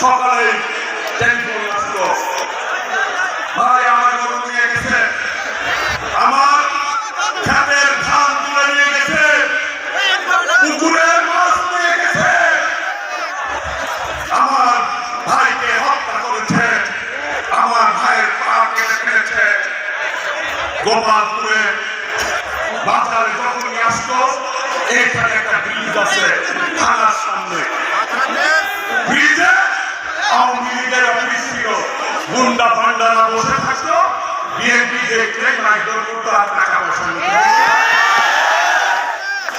সকালে ভাই, আমার গরু নিয়ে গেছে। আমার খেতের ধান তুলে নিয়ে গেছে। পুকুরের মাছ নিয়ে গেছে। আমার ভাইকে হত্যা করেছে। আমার ভাইয়ের পা ফেলেছে। গোপালপুরে বাজারে যখনই আসতো এখানে একটা ব্রিজ আছে, থানার সামনে। আওয়ামী লীগের গুন্ডা ফান্ডারা বসে থাকতো, বিএনপি দেখলে মাইদর করতো আর টাকা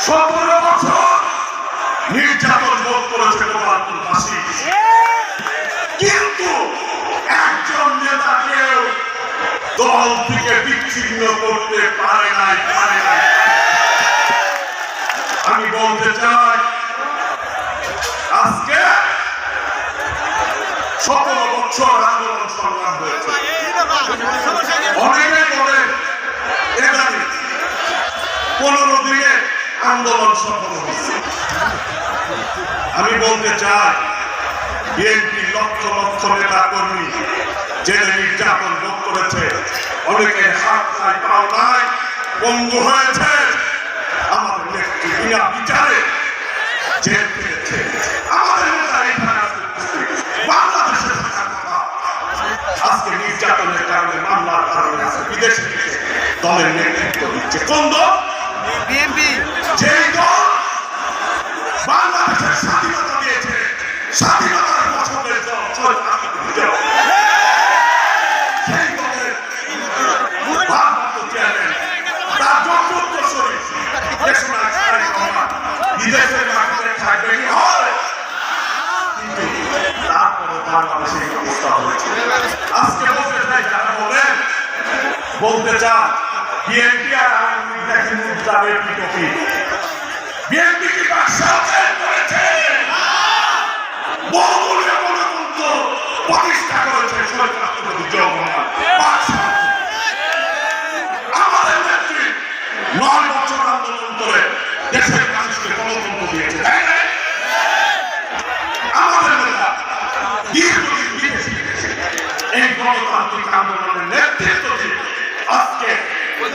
সতেরো বছর নির্যাতন বোধ করেছে গোপালপুরবাসী কিন্তু একজন নেতাকেও দল থেকে বিচ্ছিন্ন করতে পারে নাই পারে নাই। আমি বলতে চাই, আজকে সতেরো বছর আন্দোলন সংগ্রাম হয়েছে। অনেকে এখানে পনেরো দিনে আন্দোলন সফল হচ্ছে আমি বলতে চাই, বিএনপি লক্ষ লক্ষ নেতা কর্মী জেলে নির্যাতন ভোগ করেছে। অনেকের হাত নাই পাও নাই, বন্ধু হয়েছে। দলের নেতৃত্ব দিচ্ছে কোন দল যেই দল বাংলাদেশের স্বাধীনতা দিয়েছে স্বাধীনতার পছন্দের দল। সেই দলের ভারপ্রাপ্ত চেয়ারম্যান, তার যোগ্য শরীর, বিদেশের মাটিতে থাকবে কি হয়? তারপরে বাংলাদেশে অবস্থা হয়েছে। আজকে বলতে চাই যারা বলেন বলতে চান বিএনপি আর আওয়ামী লীগ নাকি মুদ্রার পিটপি বিএনপি কি বাক্সা চেঞ্জ করেছে বহুদলীয় গণতন্ত্র প্রতিষ্ঠা করেছে শহীদ রাষ্ট্রপতি জিয়াউর রহমান বাক্সা আমাদের নেত্রী নয় বছর আন্দোলন করে দেশের মানুষকে গণতন্ত্র দিয়েছে তাই না? আমাদের নেতা দীর্ঘদিন বিদেশে গেছে। এই গণতান্ত্রিক আন্দোলনের নেতৃত্ব দিয়ে আজকে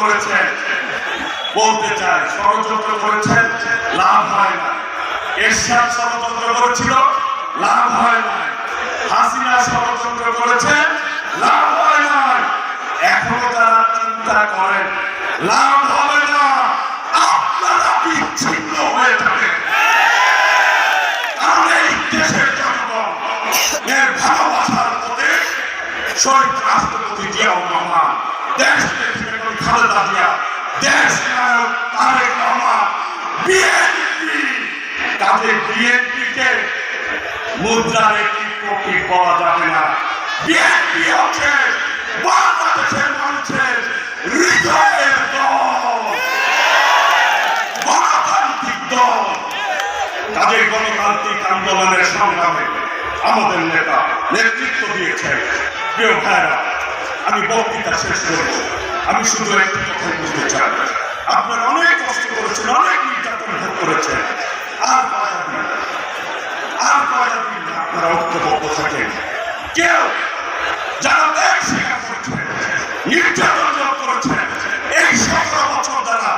করেছেন। বলতে চাই, ষড়যন্ত্র করেছেন, লাভ হয় না এরশাদ ষড়যন্ত্র করেছিল, লাভ হয় না হাসিনা ষড়যন্ত্র করেছে লাভ হয় না এখনও তারা চিন্তা করেন, লাভ হবে না। আপনারা বিচ্ছিন্ন হয়ে যাবেন কারণ দেশের জনগণ, এর ভালোবাসার প্রতীক শহীদ রাষ্ট্রপতি জিয়াউর রহমান দেশ খালেদা জিয়া দেশ নায়ক তারেক রহমান, বিএনপি। তাদের বিএনপি কে মুদ্রার একটি কপি পাওয়া যাবে না। বিএনপি হচ্ছে বাংলাদেশের মানুষের হৃদয়ের দল। গণতান্ত্রিক দল। তাদের গণতান্ত্রিক আন্দোলনের সংগ্রামে আমাদের নেতা নেতৃত্ব দিয়েছেন। প্রিয় ভাইরা আমি বক্তৃতা শেষ করব। আমি শুধু একটি কথা বলতে চাই। আপনারা অনেক কষ্ট করেছেন, অনেক নির্যাতন ভোগ করেছেন। আর আপনারা কেউ যারা বছর যারা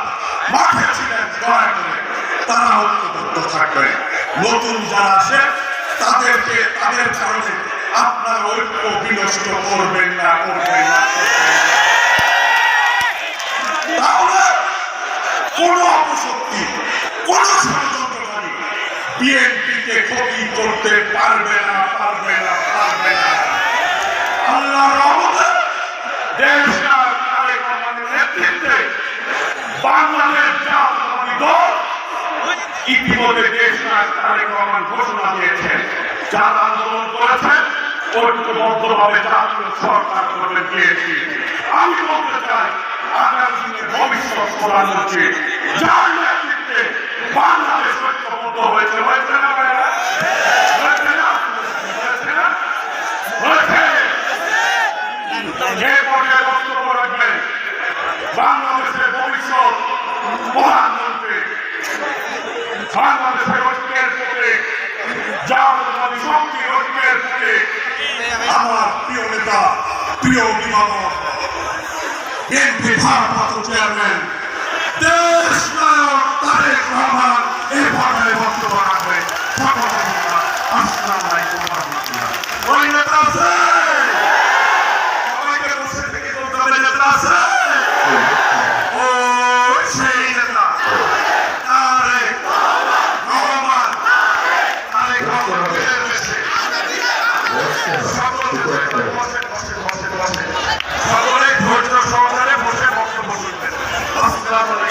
তারা থাকবেন। নতুন যারা তাদেরকে আপনার ঐক্য বিনষ্ট করবেন না করবেন না করবেন না। তাহলে কোন অপশক্তি কোন ষড়যন্ত্রকারী বিএনপিকে ক্ষতি করতে পারবে না পারবে না পারবে না। আল্লাহ রহমতে দেশ আর তারেক রহমান বাংলাদেশ জাতীয়তাবাদী দল ইতিমধ্যে দেশ নায়ক তারেক রহমান ঘোষণা দিয়েছেন যারা আন্দোলন করেছেন ঐক্যবদ্ধভাবে জাতীয় সরকার করবেন বিএনপি আমি বলতে চাই, আগামী দিনে ভবিষ্যৎ প্রধানমন্ত্রী যার নেতৃত্বে বাংলাদেশ ঐক্যবদ্ধ হয়েছে হয়েছে না? হয়েছে না হয়েছে না হয়েছে যে পর্যায়ে বক্তব্য রাখবেন বাংলাদেশের ভবিষ্যৎ প্রধানমন্ত্রী বাংলাদেশের ঐক্যের আমার প্রিয় নেতা চেয়ারম্যান তারেক রহমান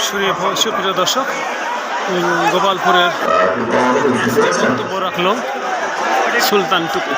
সুপ্রিয় সুপ্রিয় দর্শক গোপালপুরের বড় রাখল সুলতান টুকু